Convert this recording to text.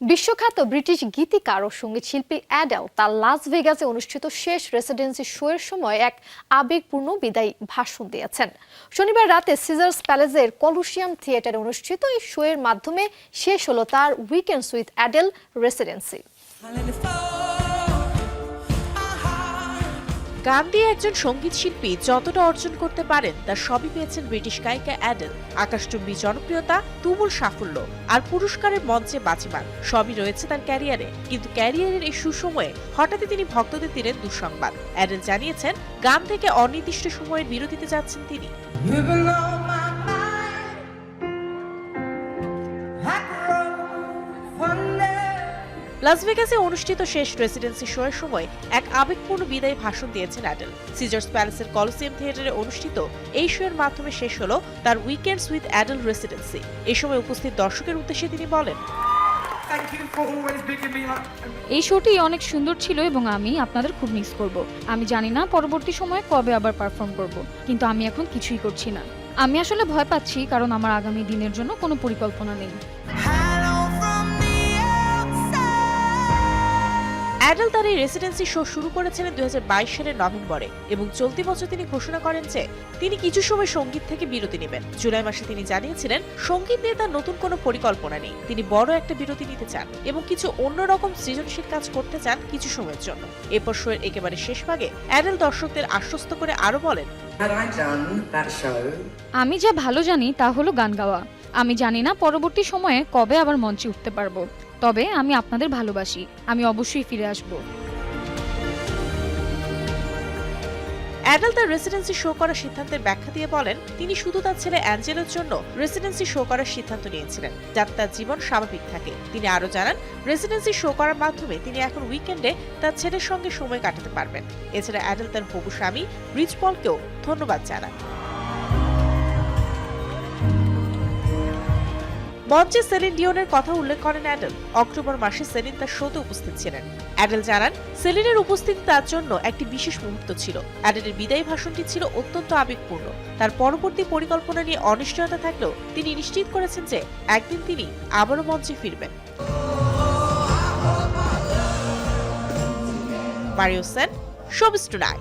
বিশ্বখ্যাত ব্রিটিশ গীতিকার ও সংগীত শিল্পী অ্যাডেল তার লাস ভেগাসে অনুষ্ঠিত শেষ রেসিডেন্সি শোয়ের সময় এক আবেগপূর্ণ বিদায়ী ভাষণ দিয়েছেন। শনিবার রাতে সিজার্স প্যালেসের কলুশিয়াম থিয়েটারে অনুষ্ঠিত এই শোয়ের মাধ্যমে শেষ হলো তার উইকেন্ডস উইথ অ্যাডেল রেসিডেন্সি। গান দিয়ে একজন সংগীত শিল্পী যতটা অর্জন করতে পারেন তার সবই পেয়েছেন ব্রিটিশ গায়িকা অ্যাডেল। আকাশচুম্বী জনপ্রিয়তা, তুমুল সাফল্য আর পুরস্কারের মঞ্চে বাজিমান সবই রয়েছে তার ক্যারিয়ারে। কিন্তু ক্যারিয়ারের এই সুসময়ে হঠাৎই তিনি ভক্তদের দিলেন দুঃসংবাদ। অ্যাডেল জানিয়েছেন, গান থেকে অনির্দিষ্ট সময়ের বিরতিতে যাচ্ছেন তিনি। লাস ভেগাসে অনুষ্ঠিত শেষ রেসিডেন্সি শোয়ের সময় এক আবেগপূর্ণ বিদায়ী ভাষণ দিয়েছেন অ্যাডেল। সিজার্স প্যালেসের কলসিয়াম থিয়েটারে অনুষ্ঠিত এই শোয়ের মাধ্যমে শেষ হলো তার উইকেন্ডস উইথ অ্যাডেল রেসিডেন্সি এই সময় উপস্থিত দর্শকের উদ্দেশ্যে তিনি বলেন. এই শোটি অনেক সুন্দর ছিল এবং আমি আপনাদের খুব মিস করব। আমি জানি না পরবর্তী সময়ে কবে আবার পারফর্ম করব কিন্তু আমি এখন কিছুই করছি না। আমি আসলে ভয় পাচ্ছি কারণ আমার আগামী দিনের জন্য কোনো পরিকল্পনা নেই। অ্যাডেল তার এই রেসিডেন্সি শো শুরু করেছিলেন দুই সালের নভেম্বরে এবং চলতি বছর তিনি ঘোষণা করেন যে তিনি কিছু সময় সংগীত থেকে বিরতি নেবেন। জুলাই মাসে তিনি জানিয়েছিলেন সংগীত নিয়ে তার নতুন কোনো পরিকল্পনা নেই। তিনি বড় একটা বিরতি নিতে চান এবং কিছু অন্যরকম সৃজনশীল কাজ করতে চান কিছু সময়ের জন্য। এরপর শোয়ের একেবারে শেষ ভাগে অ্যাডেল দর্শকদের আশ্বস্ত করে আরও বলেন আমি যা ভালো জানি তা হলো গান গাওয়া। আমি জানি না পরবর্তী সময়ে কবে আবার মঞ্চে উঠতে পারব। তবে আমি আপনাদের ভালোবাসি। আমি অবশ্যই ফিরে আসব। অ্যাডেল তার রেসিডেন্সি শো করার সিদ্ধান্তের ব্যাখ্যা দিয়ে বলেন, তিনি শুধু তার ছেলে অ্যাঞ্জেলের জন্য রেসিডেন্সি শো করার সিদ্ধান্ত নিয়েছিলেন, যাতে তার জীবন স্বাভাবিক থাকে। তিনি আরও জানান রেসিডেন্সি শো করার মাধ্যমে তিনি এখন উইকেন্ডে তার ছেলের সঙ্গে সময় কাটাতে পারবেন। এছাড়া অ্যাডেল তার হবু স্বামী, রিচ পলকেও ধন্যবাদ জানান। মঞ্চে সেলিন ডিওনের কথা উল্লেখ করেন অ্যাডেল। অক্টোবর মাসে সেলিন তার শোতে উপস্থিত ছিলেন। অ্যাডেল জানান, সেলিনের উপস্থিতি তার জন্য একটি বিশেষ মুহূর্ত ছিল। অ্যাডেলের বিদায়ী ভাষণটি ছিল অত্যন্ত আবেগপূর্ণ। তার পরবর্তী পরিকল্পনা নিয়ে অনিশ্চয়তা থাকলেও তিনি নিশ্চিত করেছেন যে একদিন তিনি আবারও মঞ্চে ফিরবেন। Mario Sen showbiz tonight